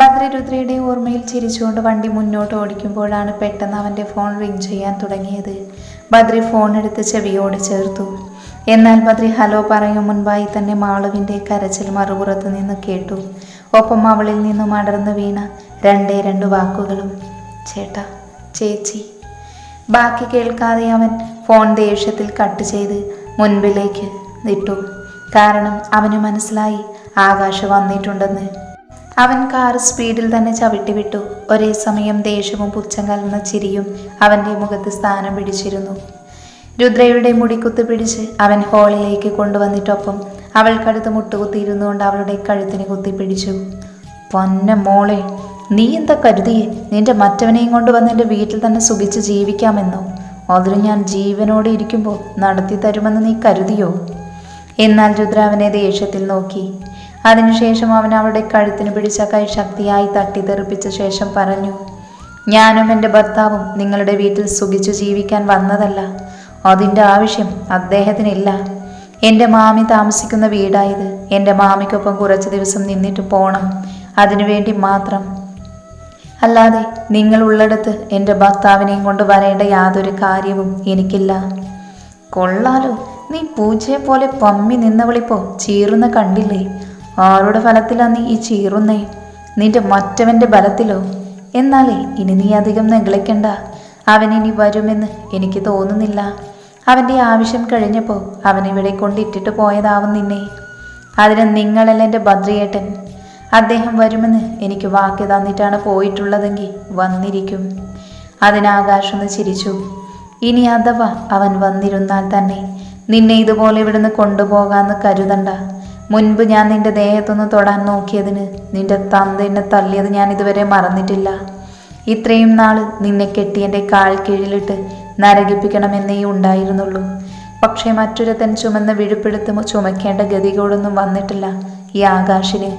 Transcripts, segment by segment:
ബദ്രി രുദ്രയുടെ ഓർമ്മയിൽ ചിരിച്ചുകൊണ്ട് വണ്ടി മുന്നോട്ട് ഓടിക്കുമ്പോഴാണ് പെട്ടെന്ന് അവന്റെ ഫോൺ റിങ് ചെയ്യാൻ തുടങ്ങിയത്. ബദ്രി ഫോൺ എടുത്ത് ചെവിയോട് ചേർത്തു. എന്നാൽ ബദ്രി ഹലോ പറയും മുൻപായി തന്നെ മാളുവിന്റെ കരച്ചിൽ മറുപുറത്ത് നിന്ന് കേട്ടു. ഒപ്പം അവളിൽ നിന്നും അടർന്നു വീണ രണ്ടേ രണ്ട് വാക്കുകളും. ചേട്ടാ ചേച്ചി. ബാക്കി കേൾക്കാതെ അവൻ ഫോൺ ദേഷ്യത്തിൽ കട്ട് ചെയ്ത് മുൻപിലേക്ക് ഇട്ടു. കാരണം അവന് മനസ്സിലായി ആകാശ് വന്നിട്ടുണ്ടെന്ന്. അവൻ കാർ സ്പീഡിൽ തന്നെ ചവിട്ടിവിട്ടു. ഒരേ സമയം ദേഷ്യവും പുച്ഛം കലർന്ന ചിരിയും അവന്റെ മുഖത്ത് സ്ഥാനം പിടിച്ചിരുന്നു. രുദ്രയുടെ മുടിക്കുത്ത് പിടിച്ച് അവൻ ഹോളിലേക്ക് കൊണ്ടുവന്നിട്ടൊപ്പം അവൾക്കടുത്ത് മുട്ടുകുത്തിയിരുന്നുകൊണ്ട് അവളുടെ കഴുത്തിന് കുത്തിപ്പിടിച്ചു. പൊന്ന മോളെ നീ എന്താ കരുതിയേ? നിന്റെ മറ്റവനെയും കൊണ്ട് വന്ന് എന്റെ വീട്ടിൽ തന്നെ സുഖിച്ച് ജീവിക്കാമെന്നോ? അതിന് ഞാൻ ജീവനോടെ ഇരിക്കുമ്പോൾ നടത്തി തരുമെന്ന് നീ കരുതിയോ? എന്നാൽ രുദ്ര അവനെ ദേഷ്യത്തിൽ നോക്കി. അതിനുശേഷം അവൻ അവളുടെ കഴുത്തിന് പിടിച്ച കൈ ശക്തിയായി തട്ടിത്തെറിപ്പിച്ച ശേഷം പറഞ്ഞു ഞാനും എന്റെ ഭർത്താവും നിങ്ങളുടെ വീട്ടിൽ സുഖിച്ചു ജീവിക്കാൻ വന്നതല്ല. അതിന്റെ ആവശ്യം അദ്ദേഹത്തിനില്ല. എന്റെ മാമി താമസിക്കുന്ന വീടായത്. എന്റെ മാമിക്കൊപ്പം കുറച്ച് ദിവസം നിന്നിട്ട് പോണം. അതിനുവേണ്ടി മാത്രം. അല്ലാതെ നിങ്ങൾ ഉള്ളിടത്ത് എന്റെ ഭർത്താവിനെയും കൊണ്ട് വരേണ്ട യാതൊരു കാര്യവും എനിക്കില്ല. കൊള്ളാലോ. നീ പൂച്ചയെ പോലെ പമ്മി നിന്നവളിപ്പോ ചീറുന്ന കണ്ടില്ലേ? ആരുടെ ഫലത്തിലാ നീ ഈ ചീറുന്നേ? നിന്റെ മറ്റവന്റെ ബലത്തിലോ? എന്നാലേ ഇനി നീ അധികം നെഗ്ലിക്കണ്ട അവൻ ഇനി വരുമെന്ന് എനിക്ക് തോന്നുന്നില്ല. അവന്റെ ആവശ്യം കഴിഞ്ഞപ്പോൾ അവൻ ഇവിടെ കൊണ്ടിട്ടിട്ട് പോയതാവും നിന്നെ. അതിന് നിങ്ങളല്ല എന്റെ ബദ്രിയേട്ടൻ അദ്ദേഹം വരുമെന്ന് എനിക്ക് വാക്ക് തന്നിട്ടാണ് പോയിട്ടുള്ളതെങ്കിൽ വന്നിരിക്കും. അതിനാകാശൊന്ന് ചിരിച്ചു. ഇനി അഥവാ അവൻ വന്നിരുന്നാൽ തന്നെ നിന്നെ ഇതുപോലെ ഇവിടുന്ന് കൊണ്ടുപോകാമെന്ന് കരുതണ്ട. മുൻപ് ഞാൻ നിന്റെ ദേഹത്തൊന്ന് തൊടാൻ നോക്കിയതിന് നിന്റെ തന്ത എന്നെ തല്ലിയത് ഞാൻ ഇതുവരെ മറന്നിട്ടില്ല. ഇത്രയും നാൾ നിന്നെ കെട്ടി എന്റെ കാൽ കീഴിലിട്ട് നരകിപ്പിക്കണമെന്നേ ഉണ്ടായിരുന്നുള്ളൂ. പക്ഷേ മറ്റൊരുത്തൻ ചുമന്ന് വിഴുപ്പെടുത്ത് ചുമക്കേണ്ട ഗതികളൊന്നും വന്നിട്ടില്ല ഈ ആകാശിന്.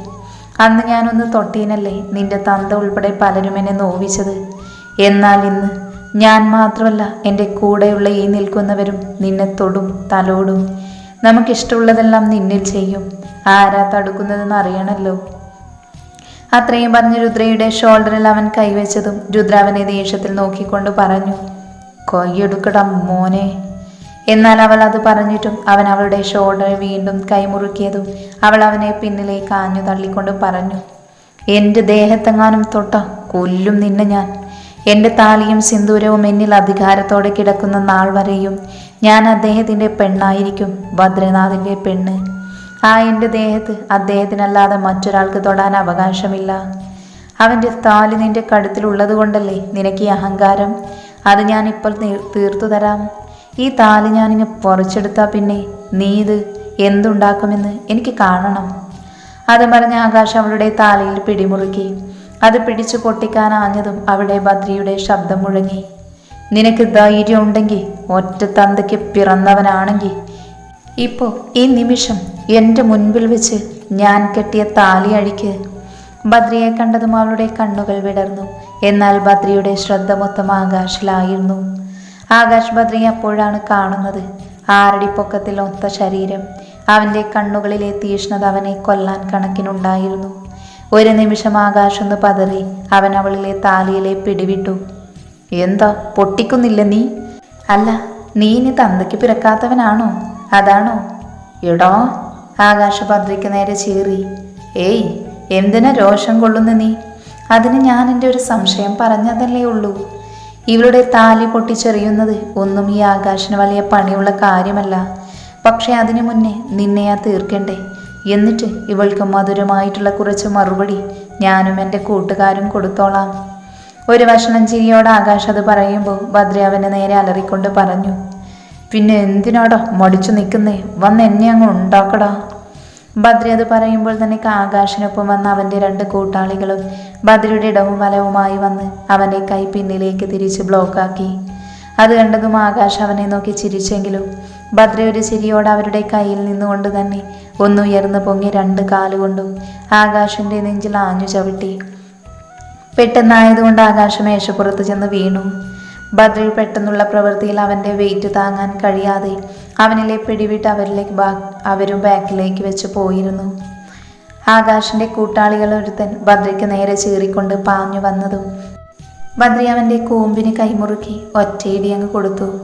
അന്ന് ഞാനൊന്ന് തൊട്ടീനല്ലേ നിന്റെ തന്ത ഉൾപ്പെടെ പലരും എന്നെ നോവിച്ചത്. എന്നാൽ ഇന്ന് ഞാൻ മാത്രമല്ല എന്റെ കൂടെയുള്ള ഈ നിൽക്കുന്നവരും നിന്നെ തൊടും തലോടും. നമുക്കിഷ്ടമുള്ളതെല്ലാം നിന്നിൽ ചെയ്യും. ആരാ തടുക്കുന്നതെന്ന് അറിയണല്ലോ. അത്രയും പറഞ്ഞ് രുദ്രയുടെ ഷോൾഡറിൽ അവൻ കൈവച്ചതും രുദ്രാവനെ ദേഷ്യത്തിൽ നോക്കിക്കൊണ്ട് പറഞ്ഞു കൊയ്യെടുക്കടാ മോനെ. എന്നാൽ അവൾ അത് പറഞ്ഞിട്ടും അവൻ അവളുടെ ഷോൾഡർ വീണ്ടും കൈമുറുക്കിയതും അവൾ അവനെ പിന്നിലേക്ക് ആഞ്ഞു തള്ളിക്കൊണ്ട് പറഞ്ഞു എന്റെ ദേഹത്തെങ്ങാനും തൊട്ട കൊല്ലും നിന്നെ ഞാൻ. എന്റെ താലിയും സിന്ദൂരവും എന്നിൽ അധികാരത്തോടെ കിടക്കുന്ന നാൾ വരെയും ഞാൻ അദ്ദേഹത്തിന്റെ പെണ്ണായിരിക്കും ഭദ്രനാഥിന്റെ പെണ്ണ്. ആ എന്റെ ദേഹത്ത് അദ്ദേഹത്തിനല്ലാതെ മറ്റൊരാൾക്ക് തൊടാൻ അവകാശമില്ല. അവന്റെ താലി നിന്റെ കടുത്തിലുള്ളത് കൊണ്ടല്ലേ നിനക്ക് ഈ അഹങ്കാരം? അത് ഞാൻ ഇപ്പോൾ തീർത്തു തരാം. ഈ താലി ഞാനിങ്ങ് പൊറിച്ചെടുത്താൽ പിന്നെ നീ ഇത് എന്തുണ്ടാക്കുമെന്ന് എനിക്ക് കാണണം. അത് പറഞ്ഞ ആകാശ് അവളുടെ താലിയിൽ പിടിമുറുക്കി. അത് പിടിച്ചു പൊട്ടിക്കാനാഞ്ഞതും അവിടെ ബദ്രിയുടെ ശബ്ദം മുഴങ്ങി. നിനക്ക് ധൈര്യം ഉണ്ടെങ്കിൽ ഒറ്റ തന്തയ്ക്ക് പിറന്നവനാണെങ്കിൽ. ഇപ്പോൾ ഈ നിമിഷം എന്റെ മുൻപിൽ വെച്ച് ഞാൻ കെട്ടിയ താലി അഴിക്ക്. ബദ്രിയെ കണ്ടതും അവളുടെ കണ്ണുകൾ വിടർന്നു. എന്നാൽ ബദ്രിയുടെ ശ്രദ്ധ മൊത്തം ആകാശിലായിരുന്നു. ആകാശ് ബദ്രിയെ അപ്പോഴാണ് കാണുന്നത്. ആറടി പൊക്കത്തിൽ ഒത്ത ശരീരം. അവന്റെ കണ്ണുകളിലെ തീഷ്ണത അവനെ കൊല്ലാൻ കണക്കിനുണ്ടായിരുന്നു. ഒരു നിമിഷം ആകാശൊന്ന് പതറി അവൻ അവളിലെ താലിയിലെ പിടിവിട്ടു. എന്താ? പൊട്ടിക്കുന്നില്ല നീ? അല്ല നീ ഇനി തന്തയ്ക്ക് പിറക്കാത്തവനാണോ? അതാണോ? എടോ. ആകാശ പദ്രയ്ക്ക് നേരെ ചീറി. ഏയ് എന്തിനാ രോഷം കൊള്ളുന്ന നീ? അതിന് ഞാൻ എന്റെ ഒരു സംശയം പറഞ്ഞതല്ലേ ഉള്ളൂ. ഇവളുടെ താലി പൊട്ടിച്ചെറിയുന്നത് ഒന്നും ഈ ആകാശന് വലിയ പണിയുള്ള കാര്യമല്ല. പക്ഷേ അതിനു മുന്നേ നിന്നെയാ തീർക്കണ്ടേ? എന്നിട്ട് ഇവൾക്ക് മധുരമായിട്ടുള്ള കുറച്ച് മറുപടി ഞാനും എന്റെ കൂട്ടുകാരും കൊടുത്തോളാം. ഒരു വഷണം ചിരിയോട് ആകാശ് അത് പറയുമ്പോൾ ഭദ്ര അവനെ നേരെ അലറിക്കൊണ്ട് പറഞ്ഞു പിന്നെ എന്തിനാടോ മടിച്ചു നിൽക്കുന്നേ? വന്ന് എന്നെ അങ്ങ് ഉണ്ടാക്കടാ. ഭദ്ര അത് പറയുമ്പോൾ തന്നെ ആകാശിനൊപ്പം വന്ന അവന്റെ രണ്ട് കൂട്ടാളികളും ഭദ്രയുടെ ഇടവും വലവുമായി വന്ന് അവന്റെ കൈ പിന്നിലേക്ക് തിരിച്ച് ബ്ലോക്കാക്കി. അത് കണ്ടതും ആകാശ് അവനെ നോക്കി ചിരിച്ചെങ്കിലും ഭദ്ര ഒരു ചിരിയോട് അവരുടെ കയ്യിൽ നിന്നുകൊണ്ട് തന്നെ ഒന്നുയർന്നു പൊങ്ങി രണ്ട് കാലുകൊണ്ടും ആകാശന്റെ നെഞ്ചിൽ ആഞ്ഞു ചവിട്ടി. പെട്ടെന്നായതുകൊണ്ട് ആകാശം മേശപ്പുറത്ത് ചെന്ന് വീണു. ബദ്രി പെട്ടെന്നുള്ള പ്രവൃത്തിയിൽ അവന്റെ വെയിറ്റ് താങ്ങാൻ കഴിയാതെ അവനിലെ പിടിവിട്ട് അവരിലേക്ക് അവരും ബാക്കിലേക്ക് വെച്ച് പോയിരുന്നു. ആകാശിന്റെ കൂട്ടാളികൾ ഒരുത്തൻ ബദ്രിക്ക് നേരെ ചീറിക്കൊണ്ട് പാഞ്ഞു വന്നതും ബദ്രി അവന്റെ കൂമ്പിന് കൈമുറുക്കി ഒറ്റയിടി അങ്ങ് കൊടുത്തു.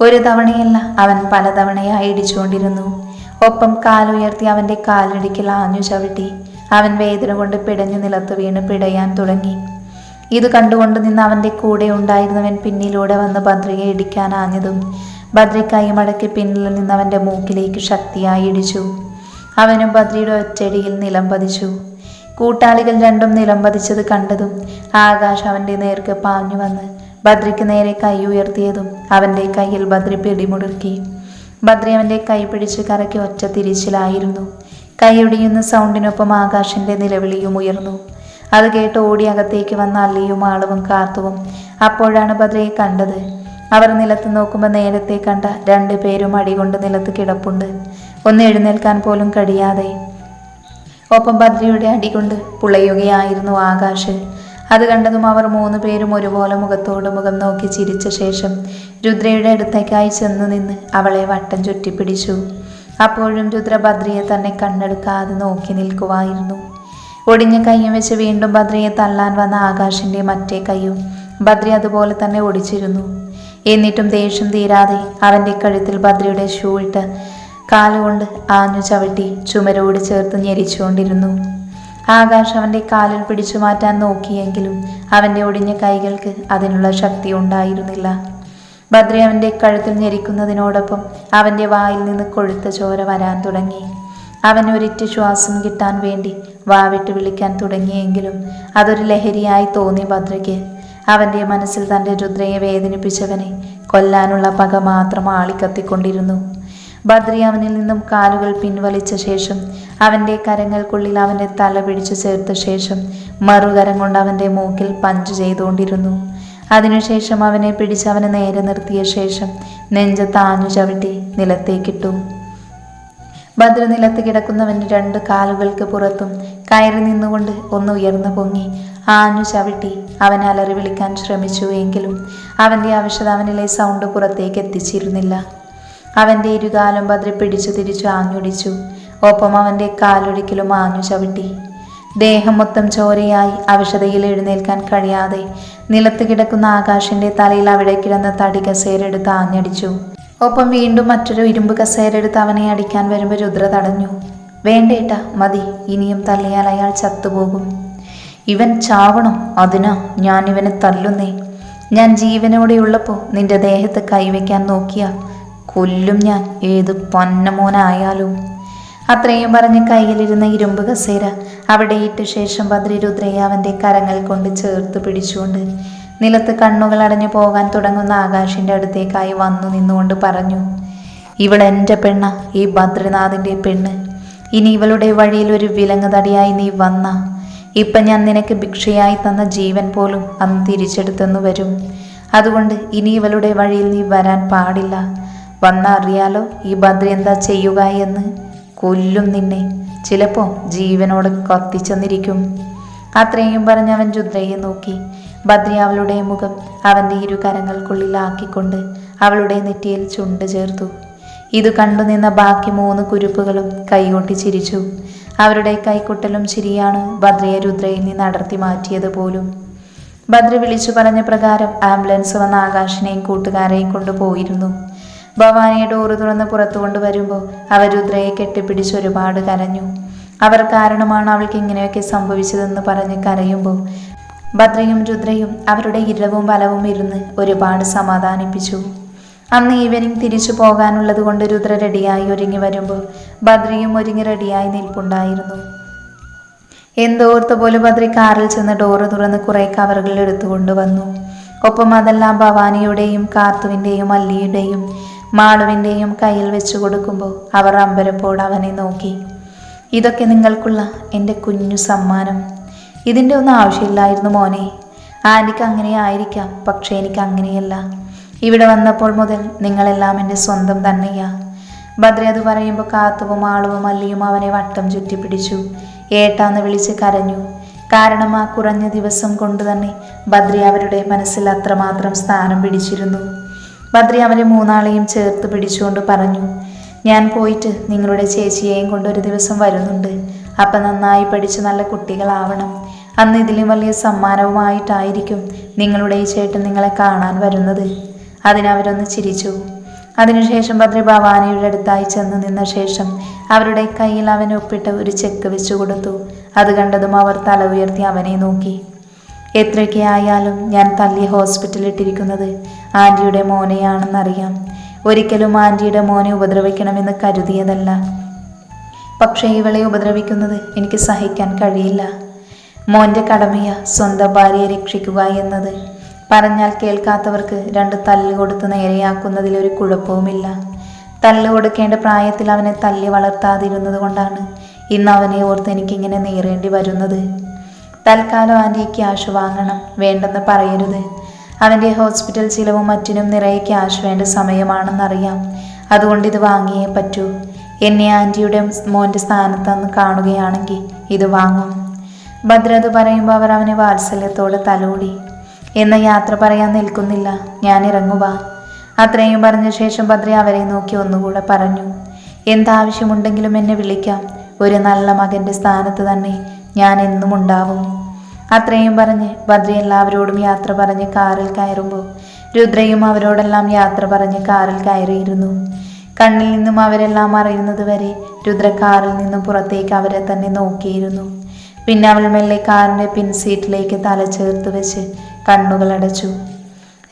ഒരു തവണയല്ല അവൻ പല പലതവണയായി ഇടിച്ചുകൊണ്ടിരുന്നു. ഒപ്പം കാലുയർത്തി അവന്റെ കാലിടിക്കൽ ആഞ്ഞു ചവിട്ടി. അവൻ വേദന കൊണ്ട് പിടഞ്ഞു നിലത്ത് വീണ് പിടയാൻ തുടങ്ങി. ഇത് കണ്ടുകൊണ്ട് നിന്ന് അവന്റെ കൂടെ ഉണ്ടായിരുന്നവൻ പിന്നിലൂടെ വന്ന് ഭദ്രയെ ഇടിക്കാൻ ആഞ്ഞതും ഭദ്രക്കായി മടക്കി പിന്നിൽ നിന്ന് അവന്റെ മൂക്കിലേക്ക് ശക്തിയായി ഇടിച്ചു. അവനും ഭദ്രയുടെ ഒറ്റടിയിൽ നിലം പതിച്ചു. കൂട്ടാളികൾ രണ്ടും നിലം പതിച്ചത് കണ്ടതും ആകാശ് അവന്റെ നേർക്ക് പാഞ്ഞു വന്ന് ഭദ്രയ്ക്ക് നേരെ കൈ ഉയർത്തിയതും അവന്റെ കയ്യിൽ ഭദ്ര പിടിമുറുക്കി. ബദ്രി അവന്റെ കൈ പിടിച്ച് കറക്കി ഒറ്റ തിരിച്ചിലായിരുന്നു. കൈയൊടിയുന്ന സൗണ്ടിനൊപ്പം ആകാശിന്റെ നിലവിളിയും ഉയർന്നു. അത് കേട്ട് ഓടി അകത്തേക്ക് വന്ന അല്ലിയും ആളവും കാർത്തുവും അപ്പോഴാണ് ബദ്രയെ കണ്ടത്. അവർ നിലത്ത് നോക്കുമ്പോൾ നേരത്തെ കണ്ട രണ്ടു പേരും അടികൊണ്ട് നിലത്ത് കിടപ്പുണ്ട്. ഒന്ന് എഴുന്നേൽക്കാൻ പോലും കഴിയാതെ. ഒപ്പം ബദ്രിയുടെ അടികൊണ്ട് പുളയുകയായിരുന്നു ആകാശ്. അത് കണ്ടതും അവർ മൂന്ന് പേരും ഒരുപോലെ മുഖത്തോട് മുഖം നോക്കി ചിരിച്ച ശേഷം രുദ്രയുടെ അടുത്തേക്കായി ചെന്ന് നിന്ന് അവളെ വട്ടം ചുറ്റിപ്പിടിച്ചു. അപ്പോഴും രുദ്ര ഭദ്രയെ തന്നെ കണ്ണെടുക്കാതെ നോക്കി നിൽക്കുവായിരുന്നു. ഒടിഞ്ഞ കൈയും വെച്ച് വീണ്ടും ഭദ്രയെ തള്ളാൻ വന്ന ആകാശിന്റെ മറ്റേ കൈയും ഭദ്ര അതുപോലെ തന്നെ ഒടിച്ചിരുന്നു. എന്നിട്ടും ദേഷ്യം തീരാതെ അവന്റെ കഴുത്തിൽ ഭദ്രയുടെ ഷൂ ഇട്ട് കാലുകൊണ്ട് ആഞ്ഞു ചവിട്ടി ചുമരോട് ചേർത്ത് ഞെരിച്ചുകൊണ്ടിരുന്നു. ആകാശ് അവന്റെ കാലിൽ പിടിച്ചു മാറ്റാൻ നോക്കിയെങ്കിലും അവന്റെ ഒടിഞ്ഞ കൈകൾക്ക് അതിനുള്ള ശക്തി ഉണ്ടായിരുന്നില്ല. ഭദ്രി അവന്റെ കഴുത്തിൽ ഞെരിക്കുന്നതിനോടൊപ്പം അവന്റെ വായിൽ നിന്ന് കൊഴുത്ത ചോര വരാൻ തുടങ്ങി. അവൻ ഒരിറ്റ് ശ്വാസം കിട്ടാൻ വേണ്ടി വാവിട്ട് വിളിക്കാൻ തുടങ്ങിയെങ്കിലും അതൊരു ലഹരിയായി തോന്നി ഭദ്രയ്ക്ക്. അവന്റെ മനസ്സിൽ തന്റെ രുദ്രയെ വേദനിപ്പിച്ചവനെ കൊല്ലാനുള്ള പക മാത്രം ആളിക്കത്തിക്കൊണ്ടിരുന്നു. ബദ്രി അവനിൽ നിന്നും കാലുകൾ പിൻവലിച്ച ശേഷം അവന്റെ കരങ്ങൾക്കുള്ളിൽ അവന്റെ തല പിടിച്ചു ചേർത്ത ശേഷം മറുകരം കൊണ്ട് അവന്റെ മൂക്കിൽ പഞ്ച് ചെയ്തുകൊണ്ടിരുന്നു. അതിനുശേഷം അവനെ പിടിച്ച് അവനെ നേരെ നിർത്തിയ ശേഷം നെഞ്ചത്ത് ആഞ്ഞു ചവിട്ടി നിലത്തേക്കിട്ടു. ഭദ്ര നിലത്ത് കിടക്കുന്നവന്റെ രണ്ട് കാലുകൾക്ക് പുറത്തും കയറി നിന്നുകൊണ്ട് ഒന്ന് ഉയർന്നു പൊങ്ങി ആഞ്ഞു ചവിട്ടി അവൻ അലറി വിളിക്കാൻ ശ്രമിച്ചു എങ്കിലും അവന്റെ അവശത അവനിലെ സൗണ്ട് പുറത്തേക്ക് എത്തിച്ചിരുന്നില്ല. അവന്റെ ഇരുകാലും ബദ്രി പിടിച്ചു തിരിച്ചു ആഞ്ഞുടിച്ചു. ഒപ്പം അവന്റെ കാലൊരിക്കലും ആഞ്ഞു ചവിട്ടി. ദേഹം മൊത്തം ചോരയായി അവിഷതയിൽ എഴുന്നേൽക്കാൻ കഴിയാതെ നിലത്ത് കിടക്കുന്ന ആകാശിന്റെ തലയിൽ അവിടെ കിടന്ന തടി കസേരെടുത്ത് ആഞ്ഞടിച്ചു. ഒപ്പം വീണ്ടും മറ്റൊരു ഇരുമ്പ് കസേരെടുത്ത് അവനെ അടിക്കാൻ വരുമ്പോൾ രുദ്ര തടഞ്ഞു. വേണ്ടേട്ട മതി ഇനിയും തല്ലിയാൽ അയാൾ ചത്തുപോകും. ഇവൻ ചാവണം അതിനാ ഞാൻ ഇവനെ തല്ലുന്നേ. ഞാൻ ജീവനോടെയുള്ളപ്പോൾ നിന്റെ ദേഹത്ത് കൈവയ്ക്കാൻ നോക്കിയ കൊല്ലും ഞാൻ. ഏത് പൊന്നമോനായാലും. അത്രയും പറഞ്ഞ് കയ്യിലിരുന്ന ഇരുമ്പ് കസേര അവിടെ ഇട്ട ശേഷം അവന്റെ കരങ്ങൾ കൊണ്ട് ചേർത്ത് പിടിച്ചുകൊണ്ട് നിലത്ത് കണ്ണുകൾ അടഞ്ഞു പോകാൻ തുടങ്ങുന്ന ആകാശിന്റെ അടുത്തേക്കായി വന്നു നിന്നുകൊണ്ട് പറഞ്ഞു ഇവൾ എന്റെ പെണ്ണ ഈ ബദ്രിനാഥിന്റെ പെണ്ണ്. ഇനി ഇവളുടെ വഴിയിൽ ഒരു വിലങ്ങ് തടിയായി നീ വന്ന. ഇപ്പം ഞാൻ നിനക്ക് ഭിക്ഷയായി തന്ന ജീവൻ പോലും അന്ന് തിരിച്ചെടുത്തെന്ന് വരും. അതുകൊണ്ട് ഇനി ഇവളുടെ വഴിയിൽ നീ വരാൻ പാടില്ല. വന്ന അറിയാലോ ഈ ബദ്രി എന്താ ചെയ്യുക എന്ന്. കൊല്ലും നിന്നെ. ചിലപ്പോൾ ജീവനോട് കത്തിച്ചെന്നിരിക്കും. അത്രയും പറഞ്ഞവൻ രുദ്രയെ നോക്കി. ബദ്രി അവളുടെ മുഖം അവന്റെ ഇരു കരങ്ങൾക്കുള്ളിലാക്കിക്കൊണ്ട് അവളുടെ നെറ്റിയിൽ ചുണ്ട് ചേർത്തു. ഇത് കണ്ടുനിന്ന ബാക്കി മൂന്ന് കുരുപ്പുകളും കൈകൊട്ടി ചിരിച്ചു. അവരുടെ കൈക്കുട്ടലും ചിരിയാണ് ഭദ്രയെ രുദ്രയിൽ നിന്ന് അടർത്തി മാറ്റിയത് പോലും. ഭദ്ര വിളിച്ചു പറഞ്ഞ പ്രകാരം ആംബുലൻസ് വന്ന ആകാശിനെയും കൂട്ടുകാരെയും കൊണ്ടുപോയിരുന്നു ഭവാനിയെ ഡോറ് തുറന്ന് പുറത്തു കൊണ്ടുവരുമ്പോൾ അവർ രുദ്രയെ കെട്ടിപ്പിടിച്ച് ഒരുപാട് കരഞ്ഞു. അവർ കാരണമാണ് അവൾക്ക് ഇങ്ങനെയൊക്കെ സംഭവിച്ചതെന്ന് പറഞ്ഞ് കരയുമ്പോൾ ഭദ്രയും രുദ്രയും അവരുടെ ഇരവും ബലവും ഇരുന്ന് ഒരുപാട് സമാധാനിപ്പിച്ചു. അന്ന് ഈവനിങ് തിരിച്ചു പോകാനുള്ളത് കൊണ്ട് രുദ്ര റെഡിയായി ഒരുങ്ങി വരുമ്പോൾ ഭദ്രയും ഒരുങ്ങി റെഡിയായി നിൽപ്പുണ്ടായിരുന്നു. എന്തോർത്ത പോലെ ഭദ്രി കാറിൽ ചെന്ന് ഡോറ് തുറന്ന് കുറെ കവറുകൾ എടുത്തുകൊണ്ട് വന്നു. ഒപ്പം അതെല്ലാം ഭവാനിയുടെയും കാർത്തുവിന്റെയും അല്ലിയുടെയും മാളുവിന്റെയും കയ്യിൽ വെച്ചു കൊടുക്കുമ്പോൾ അവർ അമ്പരപ്പോട് അവനെ നോക്കി. ഇതൊക്കെ നിങ്ങൾക്കുള്ള എന്റെ കുഞ്ഞു സമ്മാനം. ഇതിന്റെ ഒന്നും ആവശ്യമില്ലായിരുന്നു മോനെ. ആന്റിക്ക് അങ്ങനെ ആയിരിക്കാം പക്ഷേ എനിക്ക് അങ്ങനെയല്ല. ഇവിടെ വന്നപ്പോൾ മുതൽ നിങ്ങളെല്ലാം എന്റെ സ്വന്തം തന്നെയാ. ഭദ്രി അത് പറയുമ്പോൾ കാത്തുവും ആളുവും അല്ലിയും അവനെ വട്ടം ചുറ്റിപ്പിടിച്ചു. ഏട്ടാന്ന് വിളിച്ച് കരഞ്ഞു. കാരണം ആ കുറഞ്ഞ ദിവസം കൊണ്ട് തന്നെ അവരുടെ മനസ്സിൽ അത്രമാത്രം സ്ഥാനം പിടിച്ചിരുന്നു. ഭദ്രി അവരെ മൂന്നാളെയും ചേർത്ത് പിടിച്ചുകൊണ്ട് പറഞ്ഞു ഞാൻ പോയിട്ട് നിങ്ങളുടെ ചേച്ചിയെയും കൊണ്ട് ഒരു ദിവസം വരുന്നുണ്ട്. അപ്പം നന്നായി പഠിച്ച് നല്ല കുട്ടികളാവണം. അന്ന് ഇതിലും വലിയ സമ്മാനവുമായിട്ടായിരിക്കും നിങ്ങളുടെ ഈ ചേട്ടൻ നിങ്ങളെ കാണാൻ വരുന്നത്. അതിനവരൊന്ന് ചിരിച്ചു. അതിനുശേഷം ഭദ്രി ഭവാനിയുടെ അടുത്തായി ചെന്ന് നിന്ന ശേഷം അവരുടെ കയ്യിൽ അവൻ ഒരു ചെക്ക് വെച്ചു കൊടുത്തു. അത് കണ്ടതും അവർ തല ഉയർത്തി അവനെ നോക്കി. എത്രയൊക്കെ ആയാലും ഞാൻ തല്ലി ഹോസ്പിറ്റലിൽ ഇട്ടിരിക്കുന്നത് ആന്റിയുടെ മോനെയാണെന്നറിയാം. ഒരിക്കലും ആന്റിയുടെ മോനെ ഉപദ്രവിക്കണമെന്ന് കരുതിയതല്ല. പക്ഷേ ഇവളെ ഉപദ്രവിക്കുന്നത് എനിക്ക് സഹിക്കാൻ കഴിയില്ല. മോന്റെ കടമയ സ്വന്തം ഭാര്യയെ രക്ഷിക്കുക എന്നത്. പറഞ്ഞാൽ കേൾക്കാത്തവർക്ക് രണ്ട് തല്ല് കൊടുത്ത് നേരെയാക്കുന്നതിൽ ഒരു കുഴപ്പവുമില്ല. തല്ല് കൊടുക്കേണ്ട പ്രായത്തിൽ അവനെ തല്ലി വളർത്താതിരുന്നത് കൊണ്ടാണ് ഇന്ന് അവനെ ഓർത്ത് എനിക്കിങ്ങനെ നേറേണ്ടി വരുന്നത്. തൽക്കാലം ആന്റി ക്യാഷ് വാങ്ങണം വേണ്ടെന്ന് പറയരുത്. അവന്റെ ഹോസ്പിറ്റൽ ചിലവും മറ്റിനും നിറയെ ക്യാഷ് വേണ്ട സമയമാണെന്നറിയാം. അതുകൊണ്ട് ഇത് വാങ്ങിയേ പറ്റൂ. എന്നെ ആന്റിയുടെ മോന്റെ സ്ഥാനത്തെന്ന് കാണുകയാണെങ്കിൽ ഇത് വാങ്ങും. ഭദ്ര അത് പറയുമ്പോൾ അവർ അവനെ വാത്സല്യത്തോടെ തലോടി. എന്ന യാത്ര പറയാൻ നിൽക്കുന്നില്ല. ഞാൻ ഇറങ്ങുക അത്രയും പറഞ്ഞ ശേഷം ഭദ്ര അവരെ നോക്കി ഒന്നുകൂടെ പറഞ്ഞു. എന്താവശ്യമുണ്ടെങ്കിലും എന്നെ വിളിക്കാം. ഒരു നല്ല മകന്റെ സ്ഥാനത്ത് തന്നെ ഞാൻ എന്നും ഉണ്ടാവും അത്രയും പറഞ്ഞ് ഭദ്ര എല്ലാവരോടും യാത്ര പറഞ്ഞ് കാറിൽ കയറുമ്പോൾ രുദ്രയും അവരോടെല്ലാം യാത്ര പറഞ്ഞ് കാറിൽ കയറിയിരുന്നു. കണ്ണിൽ നിന്നും അവരെല്ലാം അറിയുന്നത് വരെ രുദ്ര കാറിൽ നിന്നും പുറത്തേക്ക് അവരെ തന്നെ നോക്കിയിരുന്നു. പിന്നെ അവൾ മെല്ലെ കാറിന്റെ പിൻസീറ്റിലേക്ക് തല ചേർത്ത് വെച്ച് കണ്ണുകൾ അടച്ചു.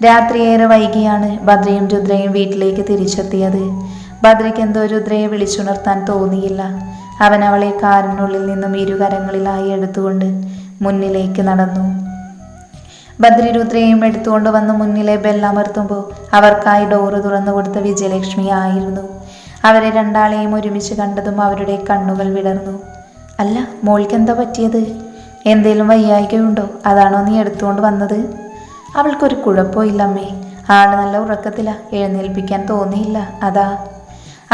രാത്രിയേറെ വൈകിയാണ് ഭദ്രയും രുദ്രയും വീട്ടിലേക്ക് തിരിച്ചെത്തിയത്. ഭദ്രയ്ക്ക് എന്തോ രുദ്രയെ വിളിച്ചുണർത്താൻ തോന്നിയില്ല. അവൻ അവളെ കാറിനുള്ളിൽ നിന്നും ഇരുകരങ്ങളിലായി എടുത്തുകൊണ്ട് മുന്നിലേക്ക് നടന്നു. ഭദ്രരുദ്രയും എടുത്തുകൊണ്ട് വന്ന് മുന്നിലെ ബെല്ലമർത്തുമ്പോൾ അവർക്കായി ഡോറ് തുറന്നു കൊടുത്ത വിജയലക്ഷ്മി ആയിരുന്നു. അവരെ രണ്ടാളെയും ഒരുമിച്ച് കണ്ടതും അവരുടെ കണ്ണുകൾ വിടർന്നു. അല്ല മോൾക്ക് എന്താ പറ്റിയത്? എന്തേലും വയ്യായികയുണ്ടോ? അതാണോ നീ എടുത്തുകൊണ്ട് വന്നത്? അവൾക്കൊരു കുഴപ്പമില്ല അമ്മേ ആൾ നല്ല ഉറക്കത്തില. എഴുന്നേൽപ്പിക്കാൻ തോന്നിയില്ല. അതാ.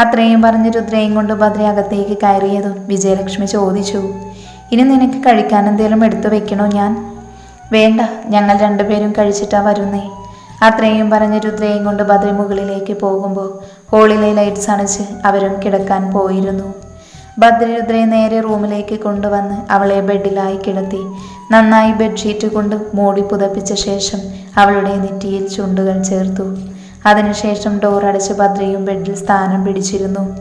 അത്രയും പറഞ്ഞ് രുദ്രയും കൊണ്ട് ഭദ്ര അകത്തേക്ക് കയറിയതും വിജയലക്ഷ്മി ചോദിച്ചു ഇനി നിനക്ക് കഴിക്കാൻ എന്തെങ്കിലും എടുത്തു വെക്കണോ ഞാൻ? വേണ്ട ഞങ്ങൾ രണ്ടുപേരും കഴിച്ചിട്ടാ വരുന്നേ. അത്രയും പറഞ്ഞ് രുദ്രയും കൊണ്ട് ഭദ്ര മുകളിലേക്ക് പോകുമ്പോൾ ഹോളിലെ ലൈറ്റ്സ് അണച്ച് അവരും കിടക്കാൻ പോയിരുന്നു. ഭദ്രരുദ്രയെ നേരെ റൂമിലേക്ക് കൊണ്ടുവന്ന് അവളെ ബെഡിലായി കിടത്തി നന്നായി ബെഡ്ഷീറ്റ് കൊണ്ട് മൂടി പുതപ്പിച്ച ശേഷം അവളുടെ നെറ്റിയിൽ ചുണ്ടുകൾ ചേർത്തു. അതിനുശേഷം ഡോർ അടച്ച് ഭദ്രയും ബെഡിൽ സ്ഥാനം പിടിച്ചിരുന്നു.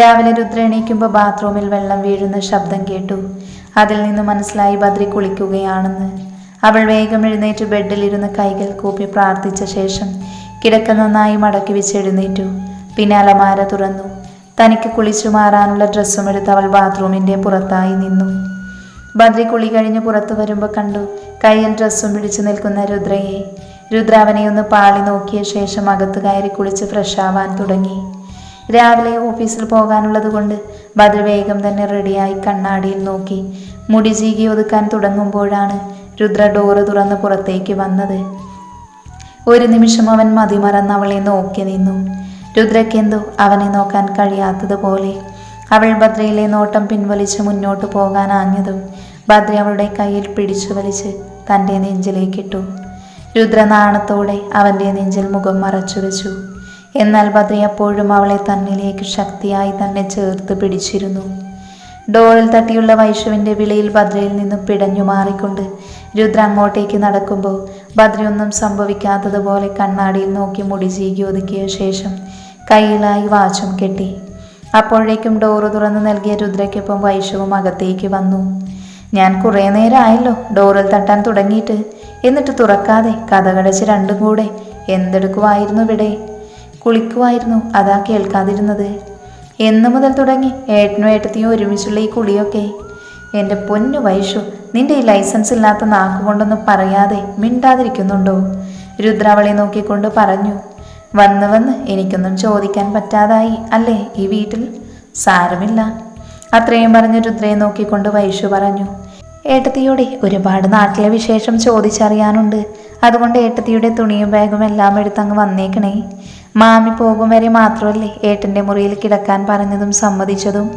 രാവിലെ രുദ്ര എണീക്കുമ്പോൾ ബാത്റൂമിൽ വെള്ളം വീഴുന്ന ശബ്ദം കേട്ടു. അതിൽ നിന്ന് മനസ്സിലായി ഭദ്രി കുളിക്കുകയാണെന്ന്. അവൾ വേഗം എഴുന്നേറ്റ് ബെഡിലിരുന്ന് കൈകൾ കൂപ്പി പ്രാർത്ഥിച്ച ശേഷം കിടക്ക നന്നായി മടക്കി വെച്ച് എഴുന്നേറ്റു. പിന്നെ അലമാര തുറന്നു. തനിക്ക് കുളിച്ചു മാറാനുള്ള ഡ്രസ്സും എടുത്ത് അവൾ ബാത്റൂമിന്റെ പുറത്തായി നിന്നു. ബദ്രി കുളി കഴിഞ്ഞ് പുറത്തു വരുമ്പോൾ കണ്ടു കയ്യിൽ ഡ്രസ്സും പിടിച്ചു നിൽക്കുന്ന രുദ്രയെ. രുദ്ര അവനെ ഒന്ന് പാളി നോക്കിയ ശേഷം അകത്തു കയറി കുളിച്ച് ഫ്രഷ് ആവാൻ തുടങ്ങി. രാവിലെ ഓഫീസിൽ പോകാനുള്ളത് കൊണ്ട് ബദ്ര വേഗം തന്നെ റെഡിയായി കണ്ണാടിയിൽ നോക്കി. മുടി ചീകി ഒതുക്കാൻ തുടങ്ങുമ്പോഴാണ് രുദ്ര ഡോറ് തുറന്ന് പുറത്തേക്ക് വന്നത്. ഒരു നിമിഷം അവൻ മതിമറന്ന് അവളെ നോക്കി നിന്നു. രുദ്രക്കെന്തോ അവനെ നോക്കാൻ കഴിയാത്തതുപോലെ അവൾ ഭദ്രയിലെ നോട്ടം പിൻവലിച്ച് മുന്നോട്ട് പോകാൻ ആഞ്ഞതും ഭദ്ര അവളുടെ കയ്യിൽ പിടിച്ചു വലിച്ച് തന്റെ നെഞ്ചിലേക്കിട്ടു. രുദ്ര നാണത്തോടെ അവന്റെ നെഞ്ചിൽ മുഖം മറച്ചു വെച്ചു എന്നാൽ ബദ്രി അപ്പോഴും അവളെ തന്നിലേക്ക് ശക്തിയായി തന്നെ ചേർത്ത് പിടിച്ചിരുന്നു. ഡോറിൽ തട്ടിയുള്ള വൈഷുവിന്റെ വിളിയിൽ ബദ്രയിൽ നിന്നും പിടഞ്ഞു മാറിക്കൊണ്ട് രുദ്ര അങ്ങോട്ടേക്ക് നടക്കുമ്പോൾ ഭദ്രയൊന്നും സംഭവിക്കാത്തതുപോലെ കണ്ണാടിയിൽ നോക്കി മുടി ചീകി ഒതുക്കിയ ശേഷം കയ്യിലായി വാച്ചും കെട്ടി. അപ്പോഴേക്കും ഡോറ് തുറന്നു നൽകിയ രുദ്രയ്ക്കൊപ്പം വൈഷവും അകത്തേക്ക് വന്നു. ഞാൻ കുറേ നേരമായല്ലോ ഡോറിൽ തട്ടാൻ തുടങ്ങിയിട്ട്. എന്നിട്ട് തുറക്കാതെ കഥകടച്ച് രണ്ടും കൂടെ എന്തെടുക്കുമായിരുന്നു ഇവിടെ? കുളിക്കുമായിരുന്നു അതാ കേൾക്കാതിരുന്നത്. എന്നു മുതൽ തുടങ്ങി ഏട്ടനും ഏട്ടത്തിയും ഒരുമിച്ചുള്ള ഈ കുളിയൊക്കെ. എന്റെ പൊന്നു വൈഷു നിന്റെ ഈ ലൈസൻസ് ഇല്ലാത്ത നാക്കുകൊണ്ടൊന്നും പറയാതെ മിണ്ടാതിരിക്കുന്നുണ്ടോ? രുദ്രാവളി നോക്കിക്കൊണ്ട് പറഞ്ഞു വന്ന് വന്ന് എനിക്കൊന്നും ചോദിക്കാൻ പറ്റാതായി അല്ലേ ഈ വീട്ടിൽ? സാരമില്ല. അത്രയും പറഞ്ഞ് രുദ്രയെ നോക്കിക്കൊണ്ട് വൈഷു പറഞ്ഞു ഏട്ടത്തിയോടെ ഒരുപാട് നാട്ടിലെ വിശേഷം ചോദിച്ചറിയാനുണ്ട്. അതുകൊണ്ട് ഏട്ടത്തിയുടെ തുണിയും ബാഗും എല്ലാം എടുത്തങ്ങ് വന്നേക്കണേ. മാമി പോകും വരെ മാത്രമല്ലേ ഏട്ടന്റെ മുറിയിൽ കിടക്കാൻ പറഞ്ഞതും സമ്മതിച്ചതും.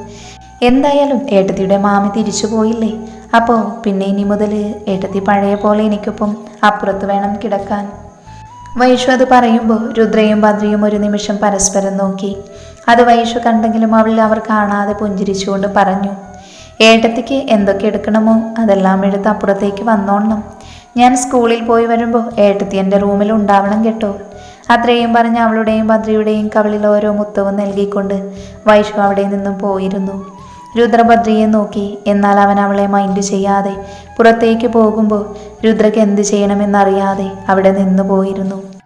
എന്തായാലും ഏട്ടത്തിയുടെ മാമി തിരിച്ചു പോയില്ലേ? അപ്പോൾ പിന്നെ ഇനി മുതൽ ഏട്ടത്തി പഴയ പോലെ എനിക്കൊപ്പം അപ്പുറത്ത് വേണം കിടക്കാൻ. വൈഷു അത് പറയുമ്പോൾ രുദ്രയും ഭദ്രയും ഒരു നിമിഷം പരസ്പരം നോക്കി. അത് വൈഷു കണ്ടെങ്കിലും അവൾ അവർ കാണാതെ പുഞ്ചിരിച്ചുകൊണ്ട് പറഞ്ഞു. ഏട്ടത്തിക്ക് എന്തൊക്കെ എടുക്കണമോ അതെല്ലാം എടുത്ത് അപ്പുറത്തേക്ക് വന്നോളണം. ഞാൻ സ്കൂളിൽ പോയി വരുമ്പോൾ ഏട്ടത്തി എന്റെ റൂമിൽ ഉണ്ടാവണം കേട്ടോ. അത്രയും പറഞ്ഞ് അവളുടെയും ഭദ്രയുടെയും കവിളിൽ ഓരോ മുത്തവും നൽകിക്കൊണ്ട് വൈഷു അവിടെ നിന്നും പോയിരുന്നു. രുദ്രഭദ്രയെ നോക്കി എന്നാൽ അവൻ അവളെ മൈൻഡ് ചെയ്യാതെ പുറത്തേക്ക് പോകുമ്പോൾ രുദ്രക്ക് എന്ത് ചെയ്യണമെന്നറിയാതെ അവിടെ നിന്നു പോയിരുന്നു.